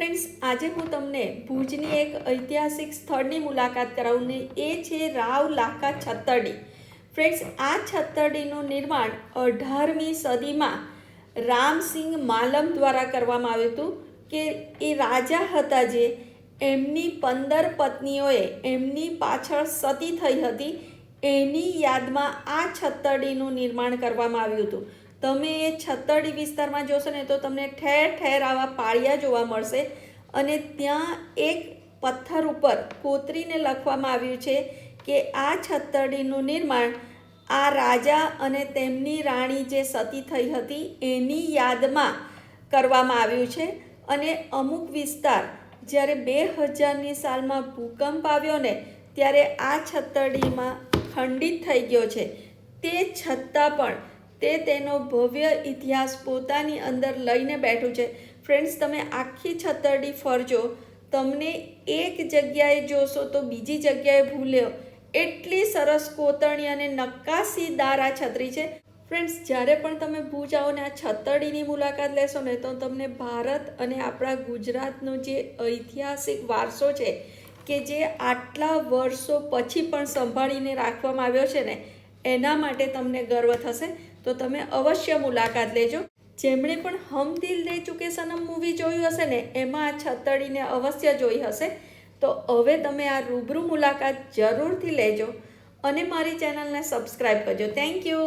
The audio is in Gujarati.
ફ્રેન્ડ્સ, આજે હું તમને ભુજની એક ઐતિહાસિક સ્થળની મુલાકાત કરાવું એ છે રાવ લાખા છત્તરડી. ફ્રેન્ડ્સ, આ છત્તરડીનું નિર્માણ અઢારમી સદીમાં રામસિંહ માલમ દ્વારા કરવામાં આવ્યું હતું કે એ રાજા હતા જે એમની પંદર પત્નીઓએ એમની પાછળ સતી થઈ હતી. એની યાદમાં આ છત્તરડીનું નિર્માણ કરવામાં આવ્યું હતું. તમે એ છત્તરડી વિસ્તારમાં જોશો ને તો તમને ઠેર ઠેર આવા પાળિયા જોવા મળશે. અને ત્યાં એક પથ્થર ઉપર કોતરીને લખવામાં આવ્યું છે કે આ છત્તરડીનું નિર્માણ આ રાજા અને તેમની રાણી જે સતી થઈ હતી એની યાદમાં કરવામાં આવ્યું છે. અને અમુક વિસ્તાર જ્યારે બે હજારની સાલમાં ભૂકંપ આવ્યો ને ત્યારે આ છત્તરડીમાં ખંડિત થઈ ગયો છે. તે છતાં પણ તે તેનો ભવ્ય ઇતિહાસ પોતાની અંદર લઈને બેઠું છે. ફ્રેન્ડ્સ તમે આખી છતરડી ફરજો. તમને એક જગ્યાએ જોશો તો બીજી જગ્યાએ ભૂલ્યો. એટલી સરસ કોતરણી અને નક્કાસીદાર આ છત્રી છે. ફ્રેન્ડ્સ જ્યારે પણ તમે ભૂજ આવો ને આ છતરડીની મુલાકાત લેશો ને તો તમને ભારત અને આપણા ગુજરાતનો જે ઐતિહાસિક વારસો છે, કે જે આટલા વર્ષો પછી પણ સંભાળીને રાખવામાં આવ્યો છે ને એના માટે તમને ગર્વ થશે, તો તમે અવશ્ય મુલાકાત લેજો. જેમણે પણ હમ દિલ દે ચૂકે સનમ મૂવી જોયું હશે ને, એમાં આ છતડીને અવશ્ય જોઈ હશે. તો હવે તમે આ રૂબરૂ મુલાકાત જરૂરથી લેજો અને મારી ચેનલને સબસ્ક્રાઈબ કરજો. Thank you